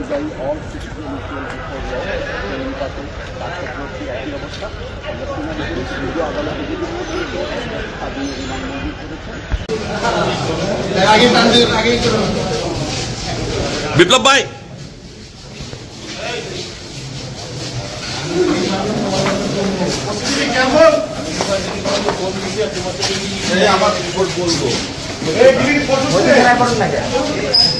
অনুযায়ী অল একই অবস্থা। আমরা করেছি যদিও আদালতে রিমান্ড মঞ্জুর করেছেন বিপ্লব ভাই। সাইড দেন গেলে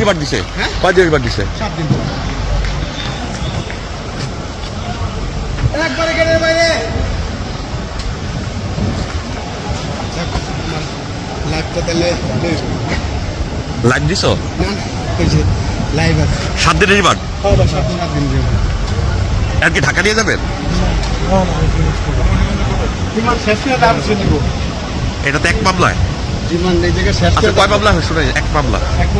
রিমান্ড দিছে? হ্যাঁ? রিমান্ড দিছে? একবারে বাইরে তাহলে লাইভ দিছো? সাত দিনের রিমান্ড সাত দিন সাত আর কি ঢাকা নিয়ে যাবেন? শেষ করে শুনিব এটা তো এক মামলায়। বিমান এই জায়গায় শেষ আচ্ছা করে কয় মামলা হয় শুনে এক মামলা? এক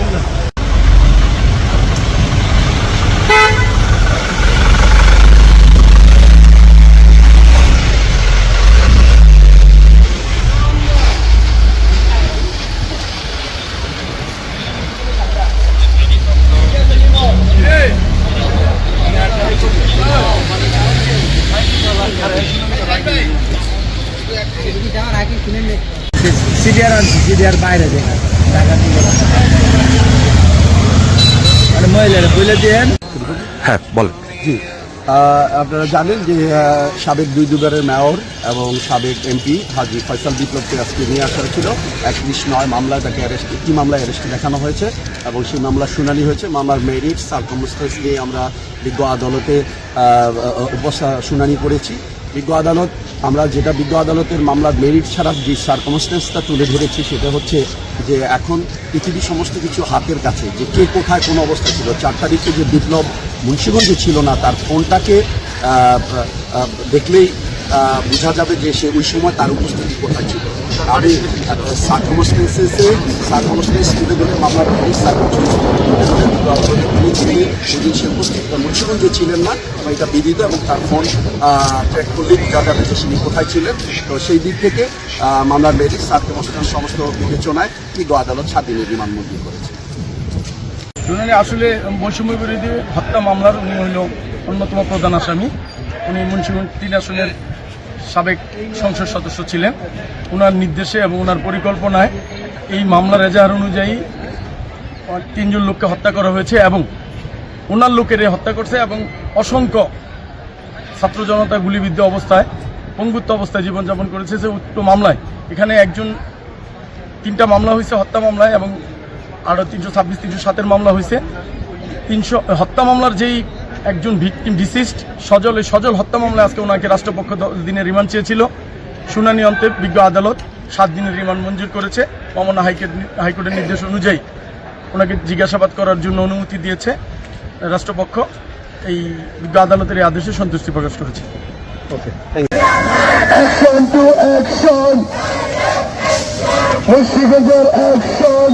মিনিট সিডিআর আনছি সিডিআর বাইরে দেখা টাকা দিয়ে মানে মহিলারা বলে দিয়েন হ্যাঁ বলেন। জি আপনারা জানেন যে সাবেক দুই দুবারের মেয়র এবং সাবেক এমপি হাজি ফয়সাল বিপ্লবকে আজকে নিয়ে আসা হয়েছিল। একত্রিশ নয় মামলায় তাকে অ্যারেস্ট একটি মামলায় অ্যারেস্ট দেখানো হয়েছে এবং সেই মামলার শুনানি হয়েছে। মামলার মেরিট সার্কমস্টেন্স নিয়ে আমরা বিজ্ঞ আদালতে শুনানি করেছি। বিজ্ঞ আদালত আমরা যেটা বিজ্ঞ আদালতের মামলার মেরিট ছাড়া যে সার্কমস্টেন্সটা তুলে ধরেছি সেটা হচ্ছে যে এখন পৃথিবীর সমস্ত কিছু হাতের কাছে, যে কে কোথায় কোন অবস্থা ছিল, চার তারিখে যে বিপ্লব মুন্সিগঞ্জে ছিল না, তার ফোনটাকে দেখলেই বোঝা যাবে যে সে ওই সময় তার উপস্থিতি কোথায় ছিল। আমি সার্কমস্টেন্সেসে সার্কমস্টেন্স তুলে ধরে মামলার মেরিট সেদিন সে উপস্থিত মুন্সিগঞ্জে ছিলেন না এটা বিদিত এবং তার ফোন ট্র্যাক করলে বোঝা যাবে যে তিনি কোথায় ছিলেন। তো সেই দিক থেকে মামলার মেরিট সার্কমস্টেন্স সমস্ত বিবেচনায় বিজ্ঞ আদালত দিনের রিমান্ড মঞ্জুর করেছে। শুনানি আসলে বৈষম্য বিরোধী হত্যা মামলার উনি হইল অন্যতম প্রধান আসামি। উনি মুন্সিগঞ্জ তিন আসনের সাবেক সংসদ সদস্য ছিলেন। ওনার নির্দেশে এবং ওনার পরিকল্পনায় এই মামলার এজাহার অনুযায়ী তিনজন লোককে হত্যা করা হয়েছে এবং ওনার লোকের হত্যা করছে এবং অসংখ্য ছাত্র জনতা গুলিবিদ্ধ অবস্থায়, পঙ্গুত্ব অবস্থায় জীবনযাপন করেছে। যে উক্ত মামলায় এখানে একজন, তিনটা মামলা হয়েছে, হত্যা মামলায় এবং আরও তিনশো ছাব্বিশ, তিনশো সাতের মামলা হয়েছে। তিনশো, হত্যা মামলার যেই একজন ভিকটিম ডিসিস্ট সজল এই সজল হত্যা মামলায় আজকে ওনাকে রাষ্ট্রপক্ষ দিনের রিমান্ড চেয়েছিল। শুনানি অন্তে বিজ্ঞ আদালত সাত দিনের রিমান্ড মঞ্জুর করেছে মামনা হাইকোর্ট হাইকোর্টের নির্দেশ অনুযায়ী। ওনাকে জিজ্ঞাসাবাদ করার জন্য অনুমতি দিয়েছে রাষ্ট্রপক্ষ। এই বিজ্ঞ আদালতের এই আদেশে সন্তুষ্টি প্রকাশ করেছে। অ্যাকশন মুন্সিগঞ্জের অ্যাকশন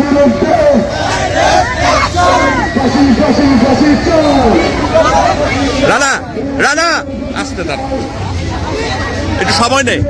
বিরুদ্ধে রানা রানা আসতে তার একটু সময় নেই